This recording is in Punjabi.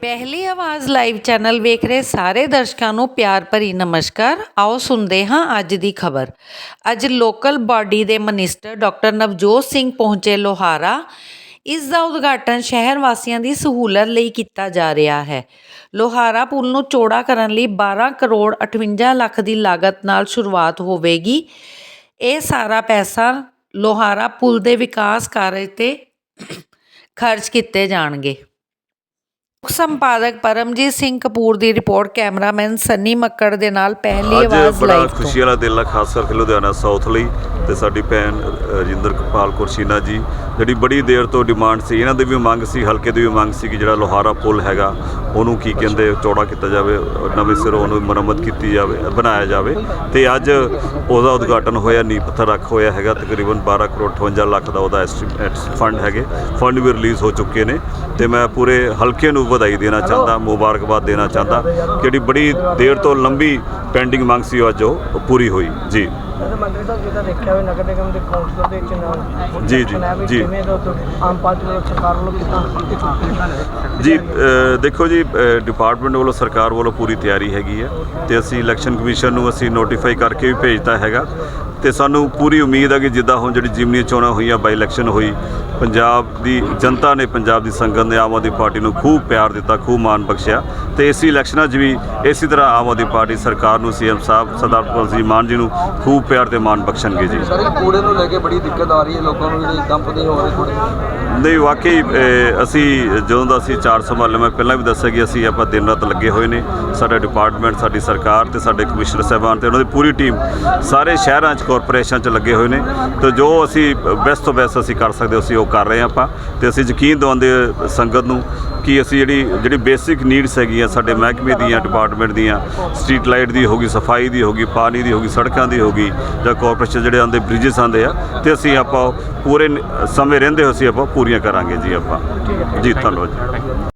ਪਹਿਲੀ ਆਵਾਜ਼ ਲਾਈਵ ਚੈਨਲ ਵੇਖ ਰਹੇ ਸਾਰੇ ਦਰਸ਼ਕਾਂ ਨੂੰ ਪਿਆਰ ਭਰੀ ਨਮਸਕਾਰ। ਆਓ ਸੁਣਦੇ ਹਾਂ ਅੱਜ ਦੀ ਖਬਰ। ਅੱਜ ਲੋਕਲ ਬਾਡੀ ਦੇ ਮਨਿਸਟਰ ਡਾਕਟਰ ਨਵਜੋਤ ਸਿੰਘ ਪਹੁੰਚੇ ਲੋਹਾਰਾ। ਇਸ ਦਾ ਉਦਘਾਟਨ ਸ਼ਹਿਰ ਵਾਸੀਆਂ ਦੀ ਸਹੂਲਤ ਲਈ ਕੀਤਾ ਜਾ ਰਿਹਾ ਹੈ। ਲੋਹਾਰਾ ਪੁਲ ਨੂੰ ਚੌੜਾ ਕਰਨ ਲਈ 12 ਕਰੋੜ 58 ਲੱਖ ਦੀ ਲਾਗਤ ਨਾਲ ਸ਼ੁਰੂਆਤ ਹੋਵੇਗੀ। ਇਹ ਸਾਰਾ ਪੈਸਾ ਲੋਹਾਰਾ ਪੁਲ ਦੇ ਵਿਕਾਸ ਕਾਰਜ ਤੇ ਖਰਚ ਕੀਤੇ ਜਾਣਗੇ। ਸੰਪਾਦਕ ਪਰਮਜੀਤ ਸਿੰਘ ਕਪੂਰ ਦੀ ਰਿਪੋਰਟ ਕੈਮਰਾਮੈਨ ਸੰਨੀ ਮੱਕੜ ਦੇ ਨਾਲ। ਪਹਿਲੀ ਆਵਾਜ਼ ਬੜਾ ਲਾਈਵ ਤੋਂ। ਖੁਸ਼ੀ ਵਾਲਾ ਦਿਨ ਆ ਖਾਸ ਕਰਕੇ ਲੁਧਿਆਣਾ ਸਾਊਥ ਲਈ। ਤੇ ਸਾਡੀ ਭੈਣ ਰਜਿੰਦਰ ਕਪਾਲ ਕੁਰਸ਼ੀਨਾ ਜੀ ਜਿਹੜੀ ਬੜੀ ਦੇਰ ਤੋਂ ਡਿਮਾਂਡ ਸੀ। ਇਹਨਾਂ ਦੀ ਵੀ ਮੰਗ ਸੀ ਹਲਕੇ ਦੀ ਵੀ ਮੰਗ ਸੀ ਕਿ ਜਿਹੜਾ ਲੋਹਾਰਾ ਪੁਲ ਹੈਗਾ ਉਹਨੂੰ ਕੀ ਕਹਿੰਦੇ ਚੌੜਾ ਕੀਤਾ ਜਾਵੇ ਨਵੇਂ ਸਿਰੋਂ ਉਹਨੂੰ ਮੁਰੰਮਤ ਕੀਤੀ ਜਾਵੇ ਬਣਾਇਆ ਜਾਵੇ। ਤੇ ਅੱਜ ਉਹਦਾ ਉਦਘਾਟਨ ਹੋਇਆ ਨੀਂਹ ਪੱਥਰ ਰੱਖ ਹੋਇਆ ਹੈਗਾ ਤਕਰੀਬਨ 12 ਕਰੋੜ 58 ਲੱਖ ਦਾ ਉਹਦਾ ਐਸਟੀਮੇਟ ਫੰਡ ਹੈਗੇ। ਫੰਡ ਵੀ ਰਿਲੀਜ਼ ਹੋ ਚੁੱਕੇ ਨੇ। ਤੇ ਮੈਂ ਪੂਰੇ ਹਲਕੇ ਨੂੰ ਵਧਾਈ ਦੇਣਾ ਚਾਹੁੰਦਾ ਮੁਬਾਰਕਬਾਦ ਦੇਣਾ ਚਾਹੁੰਦਾ ਕਿ ਜਿਹੜੀ ਬੜੀ ਦੇਰ ਤੋਂ ਲੰਬੀ ਪੈਂਡਿੰਗ ਮੰਗ ਸੀ ਉਹ ਅੱਜ ਉਹ ਪੂਰੀ ਹੋਈ। ਜੀ। ਜਦੋਂ ਮੰਤਰੀ ਸਾਹਿਬ ਜਿੱਦਾਂ ਦੇਖਿਆ ਹੋਵੇ ਨਗਰ ਨਿਗਮ ਦੇ ਕਾਉਂਸਲਰ ਦੇ ਚੁਣਾਵ ਜੀ, ਜੀ, ਜੀ। ਕਿਵੇਂ ਦਾ ਉੱਧਰ ਆਮ ਪਾਰਟੀ ਵੱਲੋਂ ਸਰਕਾਰ ਵੱਲੋਂ ਕਿਤਾ ਜੀ ਦੇਖੋ ਜੀ ਡਿਪਾਰਟਮੈਂਟ ਵੱਲੋਂ ਸਰਕਾਰ ਵੱਲੋਂ ਪੂਰੀ ਤਿਆਰੀ ਹੈਗੀ ਹੈ ਤੇ ਅਸੀਂ ਇਲੈਕਸ਼ਨ ਕਮਿਸ਼ਨ ਨੂੰ ਅਸੀਂ ਨੋਟੀਫਾਈ ਕਰਕੇ ਵੀ ਭੇਜਤਾ ਹੈਗਾ। ਤੇ ਸਾਨੂੰ ਪੂਰੀ ਉਮੀਦ ਹੈ ਕਿ ਜਿੱਦਾਂ ਹੁਣ ਜਿਹੜੀ ਜਿਮਨੀ ਚੋਣਾਂ ਹੋਈਆਂ ਬਾਈ ਇਲੈਕਸ਼ਨ ਹੋਈ ਪੰਜਾਬ ਦੀ ਜਨਤਾ ਨੇ ਪੰਜਾਬ ਦੀ ਸੰਗਤ ਨੇ ਆਮ ਆਦਮੀ ਪਾਰਟੀ ਨੂੰ ਖੂਬ ਪਿਆਰ ਦਿੱਤਾ ਖੂਬ ਮਾਣ ਬਖਸ਼ਿਆ ਤੇ ਇਸੇ ਇਲੈਕਸ਼ਨਾਂ 'ਚ ਵੀ ਇਸੇ ਤਰ੍ਹਾਂ ਆਮ ਆਦਮੀ ਪਾਰਟੀ ਸਰਕਾਰ ਨੂੰ ਸੀਐਮ ਸਾਹਿਬ ਸਰਦਾਰ ਭਗਵੰਤ ਸਿੰਘ ਮਾਨ ਜੀ ਨੂੰ ਖੂਬ ਪਿਆਰ ਤੇ ਮਾਣ ਬਖਸ਼ਣਗੇ ਜੀ। ਸਰ ਕੂੜੇ ਨੂੰ ਲੈ ਕੇ ਬੜੀ ਦਿੱਕਤ ਆ ਰਹੀ ਹੈ ਲੋਕਾਂ ਨੂੰ ਜਿਹੜੇ ਡੰਪ ਨਹੀਂ ਹੋ ਰਹੇ ਕੂੜੇ। ਨਹੀਂ ਵਾਕਈ ਅਸੀਂ ਜਦੋਂ ਦਾ ਅਸੀਂ ਚਾਰ ਸੰਭਾਲੇ ਮੈਂ ਪਹਿਲਾਂ ਵੀ ਦੱਸਿਆ ਕਿ ਅਸੀਂ ਆਪਾਂ ਦਿਨ ਰਾਤ ਲੱਗੇ ਹੋਏ ਨੇ। ਸਾਡਾ ਡਿਪਾਰਟਮੈਂਟ ਸਾਡੀ ਸਰਕਾਰ ਤੇ ਸਾਡੇ ਕਮਿਸ਼ਨਰ ਸਾਹਿਬਾਨ ਤੇ ਉਹਨਾਂ ਦੀ ਪੂਰੀ ਟੀਮ ਸਾਰੇ ਸ਼ਹਿਰਾਂ 'ਚ ਕਾਰਪੋਰੇਸ਼ਨ 'ਚ ਲੱਗੇ ਹੋਏ ਨੇ। ਤੇ ਜੋ ਅਸੀਂ ਬੈਸਟ ਤੋਂ ਬੈਸਟ ਅਸੀਂ ਕਰ ਸਕਦੇ, ਅਸੀਂ ਉਹ ਕਰ ਰਹੇ ਹਾਂ ਆਪਾਂ। ਤੇ ਅਸੀਂ ਯਕੀਨ ਦਿਵਾਉਂਦੇ ਸੰਗਤ ਨੂੰ ਕਿ ਅਸੀਂ ਜਿਹੜੀ ਜਿਹੜੀ ਬੇਸਿਕ ਨੀਡਸ ਹੈਗੀਆਂ ਸਾਡੇ ਮਹਿਕਮੇ ਦੀਆਂ ਡਿਪਾਰਟਮੈਂਟ ਦੀਆਂ ਸਟਰੀਟ ਲਾਈਟ ਦੀ ਹੋਗੀ ਸਫ਼ਾਈ ਦੀ ਹੋਗੀ ਪਾਣੀ ਦੀ ਹੋਗੀ ਸੜਕਾਂ ਦੀ ਹੋਗੀ ਜਾਂ ਕਾਰਪੋਰੇਸ਼ਨ ਜਿਹੜੇ ਆਉਂਦੇ ਬ੍ਰਿਜਸ ਆਉਂਦੇ ਆ, ਤੇ ਅਸੀਂ ਆਪਾਂ ਪੂਰੇ ਸਮੇਂ ਰਹਿੰਦੇ ਹੋਏ ਅਸੀਂ ਆਪਾਂ ਪੂਰੀਆਂ ਕਰਾਂਗੇ ਜੀ ਆਪਾਂ। ਜੀ, ਧੰਨਵਾਦ ਜੀ।